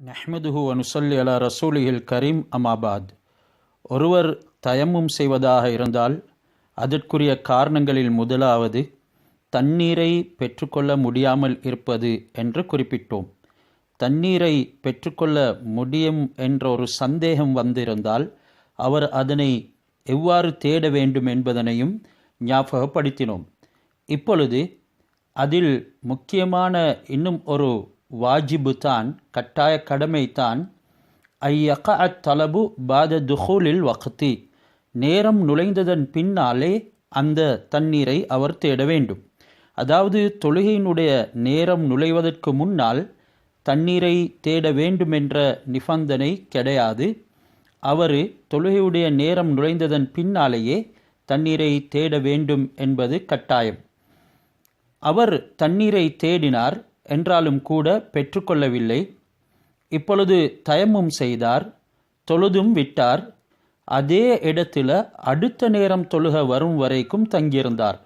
நஹ்மதுஹு அனுசல்லி அலா ரசூலிஹில் கரீம் அமாபாத் ஒருவர் தயமும் செய்வதாக இருந்தால் அதற்குரிய காரணங்களில் முதலாவது தண்ணீரை பெற்றுக்கொள்ள முடியாமல் இருப்பது என்று குறிப்பிட்டோம். தண்ணீரை பெற்றுக்கொள்ள முடியும் என்ற ஒரு சந்தேகம் வந்திருந்தால் அவர் அதனை எவ்வாறு தேட வேண்டும் என்பதனையும் ஞாபகப்படுத்தினோம். இப்பொழுது அதில் முக்கியமான இன்னும் ஒரு வாஜிபு தான் கட்டாய கடமை தான் ஐயக அத்தலபு பாத துஹூலில் வக்தி. நேரம் நுழைந்ததன் பின்னாலே அந்த தண்ணீரை அவர் தேட வேண்டும். அதாவது தொழுகையினுடைய நேரம் நுழைவதற்கு முன்னால் தண்ணீரை தேட வேண்டுமென்ற நிபந்தனை கிடையாது. அவர் தொழுகையுடைய நேரம் நுழைந்ததன் பின்னாலேயே தண்ணீரை தேட வேண்டும் என்பது கட்டாயம். அவர் தண்ணீரை தேடினார் என்றாலும் கூட பெற்றுக்கொள்ளவில்லை. இப்பொழுது தயமும் செய்தார் தொழுதும் விட்டார். அதே இடத்துல அடுத்த நேரம் தொழுக வரும் வரைக்கும் தங்கியிருந்தார்.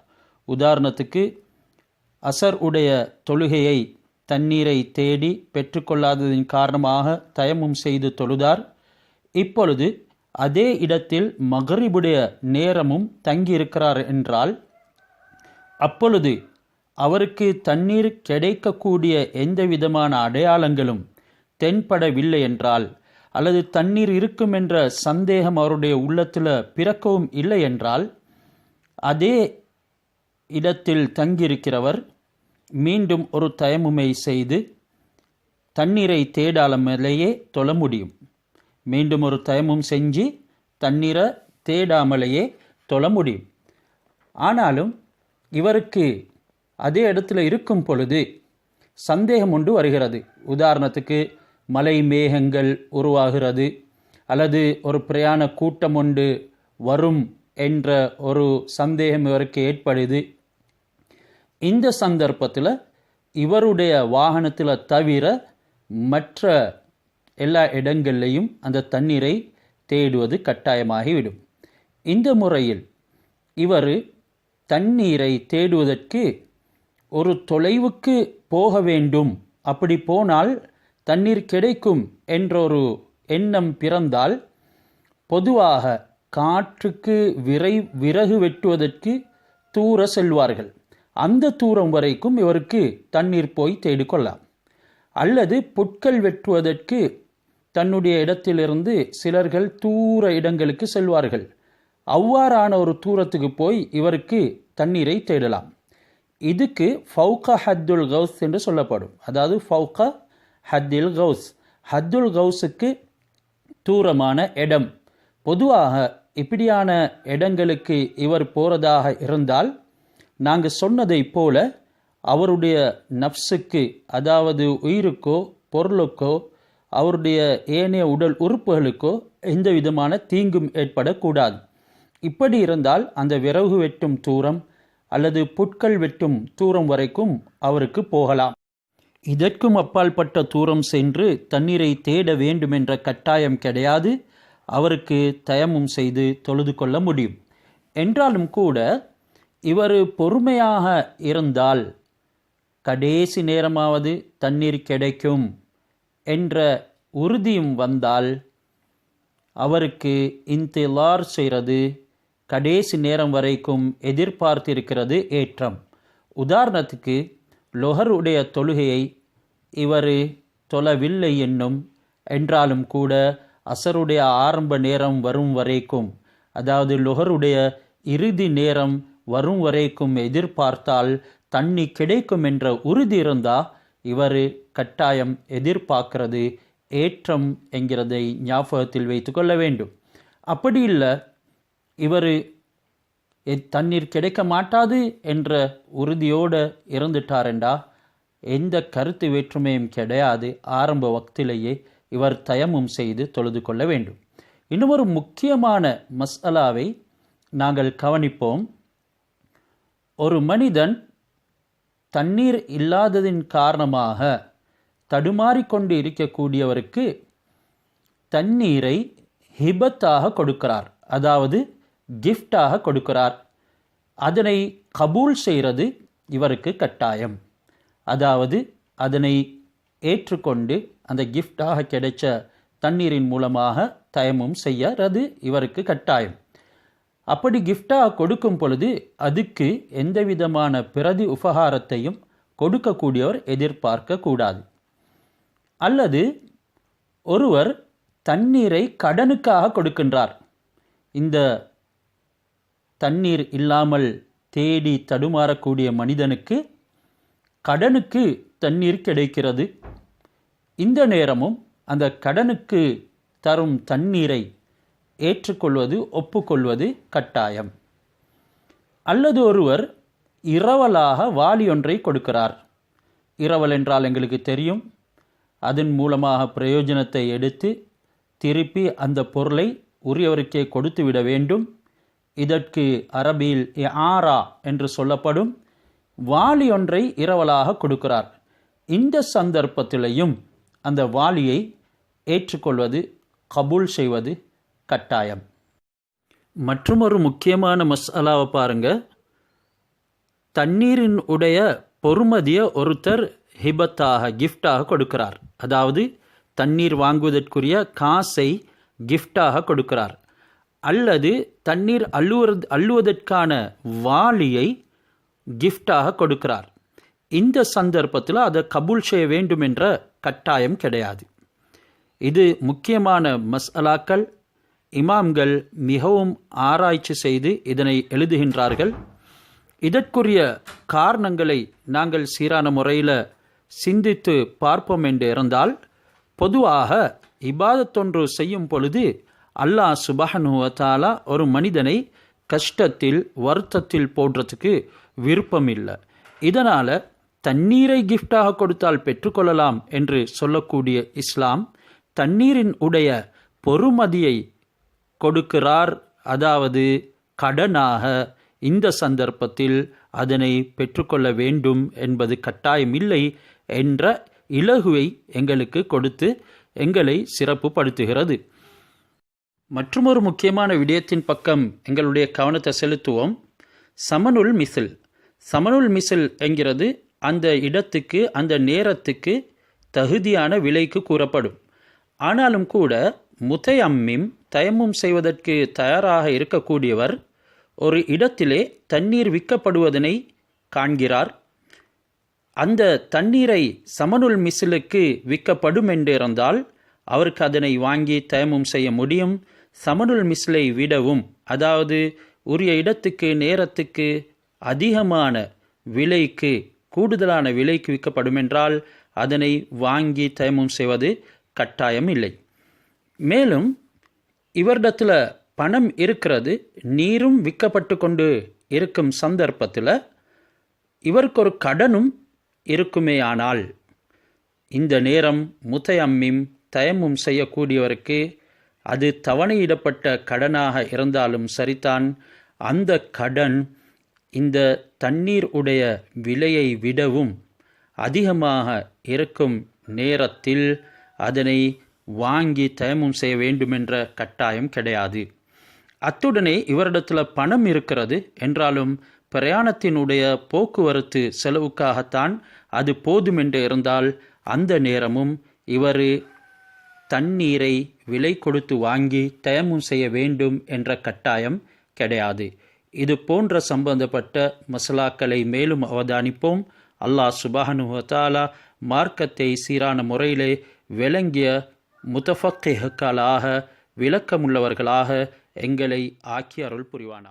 உதாரணத்துக்கு அசர் உடைய தொழுகையை தண்ணீரை தேடி பெற்றுக்கொள்ளாததின் காரணமாக தயமும் செய்து தொழுதார். இப்பொழுது அதே இடத்தில் மகரிபுடைய நேரமும் தங்கியிருக்கிறார் என்றால் அப்பொழுது அவருக்கு தண்ணீர் கிடைக்கக்கூடிய எந்த விதமான அடையாளங்களும் தென்படவில்லை என்றால் அல்லது தண்ணீர் இருக்கும் என்ற சந்தேகம் அவருடைய உள்ளத்தில் பிறக்கவும் இல்லை என்றால் அதே இடத்தில் தங்கியிருக்கிறவர் மீண்டும் ஒரு தயமுமை செய்து தண்ணீரை தேடாமலேயே தொழ முடியும். மீண்டும் ஒரு தயமும் செஞ்சு தண்ணீரை தேடாமலேயே தொழ முடியும். ஆனாலும் இவருக்கு அதே இடத்துல இருக்கும் பொழுது சந்தேகம் ஒன்று வருகிறது. உதாரணத்துக்கு மலை மேகங்கள் உருவாகிறது அல்லது ஒரு பிரயாண கூட்டம் ஒன்று வரும் என்ற ஒரு சந்தேகம் இவருக்கு ஏற்படுது. இந்த சந்தர்ப்பத்தில் இவருடைய வாகனத்தில் தவிர மற்ற எல்லா இடங்கள்லையும் அந்த தண்ணீரை தேடுவது கட்டாயமாகிவிடும். இந்த முறையில் இவர் தண்ணீரை தேடுவதற்கு ஒரு தொலைவுக்கு போக வேண்டும். அப்படி போனால் தண்ணீர் கிடைக்கும் என்றொரு எண்ணம் பிறந்தால் பொதுவாக காற்றுக்கு விரை விறகு வெட்டுவதற்கு தூர செல்வார்கள். அந்த தூரம் வரைக்கும் இவருக்கு தண்ணீர் போய் தேடிக்கொள்ளலாம் அல்லது புட்கள் வெட்டுவதற்கு தன்னுடைய இடத்திலிருந்து சிலர்கள் தூர இடங்களுக்கு செல்வார்கள். அவ்வாறான ஒரு தூரத்துக்கு போய் இவருக்கு தண்ணீரை தேடலாம். இதுக்கு ஃபவுக ஹத்துல் கவுஸ் என்று சொல்லப்படும். அதாவது ஃபவுக ஹத்தில் கவுஸ் ஹத்துல் கவுஸுக்கு தூரமான இடம். பொதுவாக இப்படியான இடங்களுக்கு இவர் போகிறதாக இருந்தால் நாங்கள் சொன்னதை போல அவருடைய நப்சுக்கு அதாவது உயிருக்கோ பொருளுக்கோ அவருடைய ஏனைய உடல் உறுப்புகளுக்கோ எந்த விதமான தீங்கும் ஏற்படக்கூடாது. இப்படி இருந்தால் அந்த விறகு வெட்டும் தூரம் அல்லது புட்கள் வெட்டும் தூரம் வரைக்கும் அவருக்கு போகலாம். இதற்கும் அப்பால்பட்ட தூரம் சென்று தண்ணீரை தேட வேண்டுமென்ற கட்டாயம் கிடையாது. அவருக்கு தயமும் செய்து தொழுது கொள்ள முடியும். என்றாலும் கூட இவர் பொறுமையாக இருந்தால் கடைசி நேரமாவது தண்ணீர் கிடைக்கும் என்ற உறுதியும் வந்தால் அவருக்கு இன்திலார் செய்கிறது. கடைசி நேரம் வரைக்கும் எதிர்பார்த்திருக்கிறது ஏற்றம். உதாரணத்துக்கு லொஹருடைய தொழுகையை இவர் தொழவில்லை என்னும் என்றாலும் கூட அசருடைய ஆரம்ப நேரம் வரும் வரைக்கும் அதாவது லொஹருடைய இறுதி நேரம் வரும் வரைக்கும் எதிர்பார்த்தால் தண்ணி கிடைக்கும் என்ற உறுதி இருந்தால் இவர் கட்டாயம் எதிர்பார்க்கிறது ஏற்றம் என்கிறதை ஞாபகத்தில் வைத்து கொள்ள வேண்டும். அப்படி இல்லை இவர் தண்ணீர் கிடைக்க மாட்டாது என்ற உறுதியோடு இருந்துட்டாரெண்டா எந்த கருத்து வேற்றுமையும் கிடையாது. ஆரம்ப வக்திலேயே இவர் தயமும் செய்து தொழுது கொள்ள வேண்டும். இன்னும் ஒரு முக்கியமான மசாலாவை நாங்கள் கவனிப்போம். ஒரு மனிதன் தண்ணீர் இல்லாததின் காரணமாக தடுமாறிக்கொண்டு இருக்கக்கூடியவருக்கு தண்ணீரை ஹிபத்தாக கொடுக்கிறார். அதாவது கிஃப்டாக கொடுக்கிறார். அதனை கபூல் செய்கிறது இவருக்கு கட்டாயம். அதாவது அதனை ஏற்றுக்கொண்டு அந்த கிஃப்டாக கிடைச்ச தண்ணீரின் மூலமாக தயமும் செய்யறது இவருக்கு கட்டாயம். அப்படி கிஃப்டாக கொடுக்கும் பொழுது அதுக்கு எந்த விதமான பிரதி உபகாரத்தையும் கொடுக்கக்கூடியவர் எதிர்பார்க்க கூடாது. அல்லது ஒருவர் தண்ணீரை கடனுக்காக கொடுக்கின்றார். இந்த தண்ணீர் இல்லாமல் தேடி தடுமாறக்கூடிய மனிதனுக்கு கடனுக்கு தண்ணீர் கிடைக்கிறது. இந்த நேரமும் அந்த கடனுக்கு தரும் தண்ணீரை ஏற்றுக்கொள்வது ஒப்புக்கொள்வது கட்டாயம். அல்லது ஒருவர் இரவலாக வாளி ஒன்றை கொடுக்கிறார். இரவல் என்றால் எங்களுக்கு தெரியும். அதன் மூலமாக பிரயோஜனத்தை எடுத்து திருப்பி அந்த பொருளை உரியவருக்கே கொடுத்து விட வேண்டும். இதற்கு அரபியில் ஆரா என்று சொல்லப்படும் வாளி ஒன்றை இரவலாக கொடுக்கிறார். இந்த சந்தர்ப்பத்திலையும் அந்த வாளியை ஏற்றுக்கொள்வது கபூல் செய்வது கட்டாயம். மற்றுமொரு முக்கியமான மசாலாவை பாருங்க. தண்ணீரின் உடைய பொறுமதியை ஒருத்தர் ஹிபத்தாக கிஃப்டாக கொடுக்கிறார். அதாவது தண்ணீர் வாங்குவதற்குரிய காசை கிஃப்டாக கொடுக்கிறார். அல்லது தண்ணீர் அள்ளுவது அள்ளுவதற்கான வாளியை கிஃப்டாக கொடுக்கிறார். இந்த சந்தர்ப்பத்தில் அதை கபூல் செய்ய வேண்டும் என்ற கட்டாயம் கிடையாது. இது முக்கியமான மசாலாக்கள். இமாம்கள் மிகவும் ஆராய்ச்சி செய்து இதனை எழுதுகின்றார்கள். இதற்குரிய காரணங்களை நாங்கள் சீரான முறையில் சிந்தித்து பார்ப்போம் என்று இருந்தால் பொதுவாக இபாதத்தொன்று செய்யும் பொழுது அல்லாஹ் சுபஹனுவத்தாலா ஒரு மனிதனை கஷ்டத்தில் வருத்தத்தில் போடுறதுக்கு விருப்பம் இல்லை இதனால் தண்ணீரை கிஃப்டாக கொடுத்தால் பெற்றுக்கொள்ளலாம் என்று சொல்லக்கூடிய இஸ்லாம் தண்ணீரின் உடைய பொறுமதியை கொடுக்கிறார். அதாவது கடனாக இந்த சந்தர்ப்பத்தில் அதனை பெற்றுக்கொள்ள வேண்டும் என்பது கட்டாயம் இல்லை என்ற இலகுவை எங்களுக்கு கொடுத்து எங்களை சிறப்புப்படுத்துகிறது மற்றொரு முக்கியமான விடயத்தின் பக்கம் எங்களுடைய கவனத்தை செலுத்துவோம். சமனுல் மிசில். சமனுல் மிசில் என்கிறது அந்த இடத்துக்கு அந்த நேரத்துக்கு தகுதியான விலைக்கு கூறப்படும். ஆனாலும் கூட முத்தையம்மிம் தயமும் செய்வதற்கு தயாராக இருக்கக்கூடியவர் ஒரு இடத்திலே தண்ணீர் விற்கப்படுவதனை காண்கிறார். அந்த தண்ணீரை சமனுல் மிசிலுக்கு விற்கப்படும் என்றிருந்தால் அவருக்கு அதனை வாங்கி தயமும் செய்ய முடியும். சமனுல் மிஸ்லை விடவும் அதாவது உரிய இடத்துக்கு நேரத்துக்கு அதிகமான விலைக்கு கூடுதலான விலைக்கு விற்கப்படும் என்றால் அதனை வாங்கி தயமும் செய்வது கட்டாயம் இல்லை. மேலும் இவரிடத்தில் பணம் இருக்கிறது நீரும் விற்கப்பட்டு கொண்டு இருக்கும் சந்தர்ப்பத்தில் இவருக்கு ஒரு கடனும் இருக்குமேயானால் இந்த நேரம் முத்தையம்மிம் தயமும் செய்யக்கூடியவருக்கு அது தவணையிடப்பட்ட கடனாக இருந்தாலும் சரிதான். அந்த கடன் இந்த தண்ணீர் உடைய விலையை விடவும் அதிகமாக இருக்கும் நேரத்தில் அதனை வாங்கி தயமும் செய்ய வேண்டுமென்ற கட்டாயம் கிடையாது. அத்துடனே இவரிடத்தில் பணம் இருக்கிறது என்றாலும் பிரயாணத்தினுடைய போக்குவரத்து செலவுக்காகத்தான் அது போதுமென்று இருந்தால் அந்த நேரமும் இவர் தண்ணீரை விலை கொடுத்து வாங்கி தயமும் செய்ய வேண்டும் என்ற கட்டாயம் கிடையாது. இது போன்ற சம்பந்தப்பட்ட மசாலாக்களை மேலும் அவதானிப்போம். அல்லாஹ் சுபானுவத்தாலா மார்க்கத்தை சீரான முறையிலே விளங்கிய முத்தஃபக்கிஹக்களாக விளக்கமுள்ளவர்களாக எங்களை ஆக்கி அருள் புரிவானா